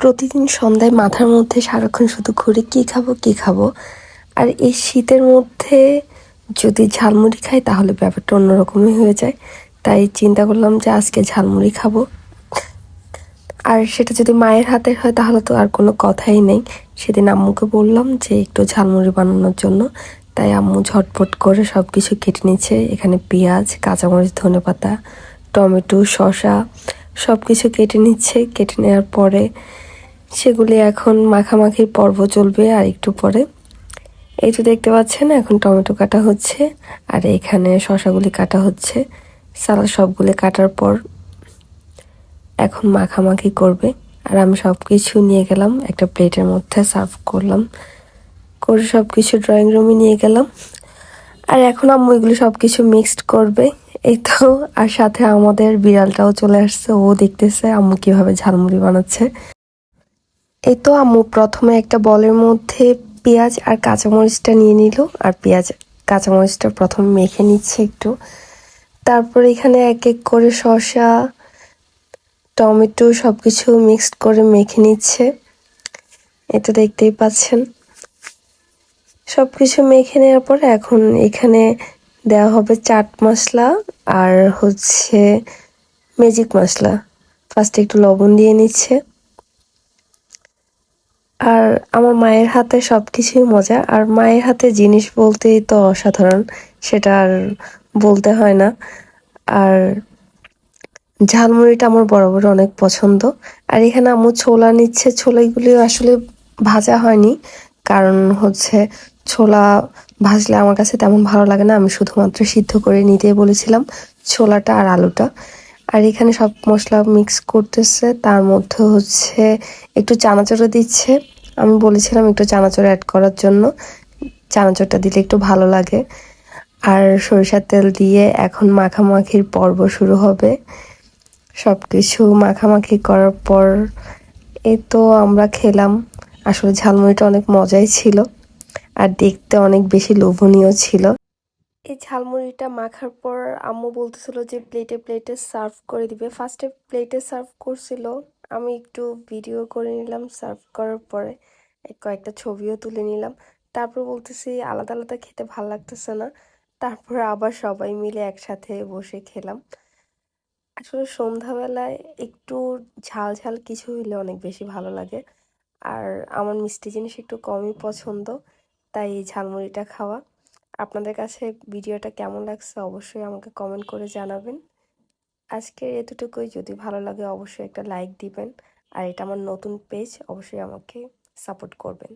প্রতিদিন সন্ধ্যায় মাথার মধ্যে সারাক্ষণ শুধু ঘুরে কী খাব কী খাব? আর এই শীতের মধ্যে যদি ঝালমুড়ি খাই, তাহলে ব্যাপারটা অন্যরকমই হয়ে যায়। তাই চিন্তা করলাম যে আজকে ঝালমুড়ি খাব। আর সেটা যদি মায়ের হাতে হয়, তাহলে তো আর কোনো কথাই নেই। সেদিন আম্মুকে বললাম যে একটু ঝালমুড়ি বানানোর জন্য। তাই আম্মু ঝটপট করে সব কিছু কেটে নিচ্ছে। এখানে পেঁয়াজ, কাঁচামরিচ, ধনেপাতা, টমেটো, শসা সব কিছু কেটে নিচ্ছে। কেটে নেওয়ার পরে সেগুলি এখন মাখামাখির পর্ব চলবে আর একটু পরে। এই তো দেখতে পাচ্ছেন, এখন টমেটো কাটা হচ্ছে আর এখানে শসাগুলি কাটা হচ্ছে। সালাদ সবগুলি কাটার পর এখন মাখামাখি করবে। আর আমি সব কিছু নিয়ে গেলাম, একটা প্লেটের মধ্যে সার্ভ করলাম। করে সব কিছু ড্রয়িং রুমে নিয়ে গেলাম। আর এখন আম্মু এগুলো সব কিছু মিক্সড করবে। এই তো, আর সাথে আমাদের বিড়ালটাও চলে আসছে। ও দেখতেছে আম্মু কীভাবে ঝালমুড়ি বানাচ্ছে। এই তো আম্মু, প্রথমে একটা বলের মধ্যে পেঁয়াজ আর কাঁচামরিচটা নিয়ে নিল, আর পেঁয়াজ, কাঁচামরিচটা প্রথমে মেখে নিচ্ছে একটু। তারপর এখানে এক এক করে শসা, টমেটো সব কিছু মিক্সড করে মেখে নিচ্ছে। এটা দেখতেই পাচ্ছেন। সব কিছু মেখে নেওয়ার পরে এখন এখানে দেওয়া হবে চাট মশলা আর হচ্ছে ম্যাজিক মশলা। ফার্স্টে একটু লবণ দিয়ে নিচ্ছে। আর আমার মায়ের হাতে সব কিছুই মজা। আর মায়ের হাতে জিনিস বলতেই তো অসাধারণ, সেটা আর বলতে হয় না। আর ঝালমুড়িটা আমার বরাবর অনেক পছন্দ। আর এখানে আম্মু ছোলা নিচ্ছে। ছোলাগুলি আসলে ভাজা হয়নি, কারণ হচ্ছে ছোলা ভাজলে আমার কাছে তেমন ভালো লাগে না। আমি শুধুমাত্র সিদ্ধ করে নিতে বলেছিলাম ছোলাটা আর আলুটা। আর এখানে সব মশলা মিক্স করতেছে। তার মধ্যে হচ্ছে একটু চানাচুরও দিচ্ছে। আমি বলেছিলাম একটু চানাচুর অ্যাড করার জন্য। চানাচুরটা দিলে একটু ভালো লাগে। আর সরিষার তেল দিয়ে এখন মাখামাখির পর্ব শুরু হবে। সব কিছু মাখামাখি করার পর এই তো আমরা খেলাম। আসলে ঝালমুড়িটা অনেক মজাই ছিল। আর দেখতে অনেক বেশি লোভনীয় ছিল। এই ঝালমুড়িটা মাখার পর আম্মু বলতেছিল যে প্লেটে প্লেটে সার্ভ করে দিবে। ফার্স্টে প্লেটে সার্ভ করছিল। আমি একটু ভিডিও করে নিলাম সার্ভ করার পরে। কয়েকটা ছবিও তুলে নিলাম। তারপর বলতেছি আলাদা আলাদা খেতে ভালো লাগতেছে না। তারপর আবার সবাই মিলে একসাথে বসে খেলাম। আসলে সন্ধ্যাবেলায় একটু ঝাল ঝাল কিছু হইলে অনেক বেশি ভালো লাগে। আর আমার মিষ্টি জিনিস একটু কমই পছন্দ। তাই এই ঝালমুড়িটা খাওয়া। আপনাদের কাছে ভিডিওটা কেমন লাগছে অবশ্যই আমাকে কমেন্ট করে জানাবেন। আজকের এতটুকুই। যদি ভালো লাগে অবশ্যই একটা লাইক দিবেন। আর এটা আমার নতুন পেজ অবশ্যই আমাকে সাপোর্ট করবেন।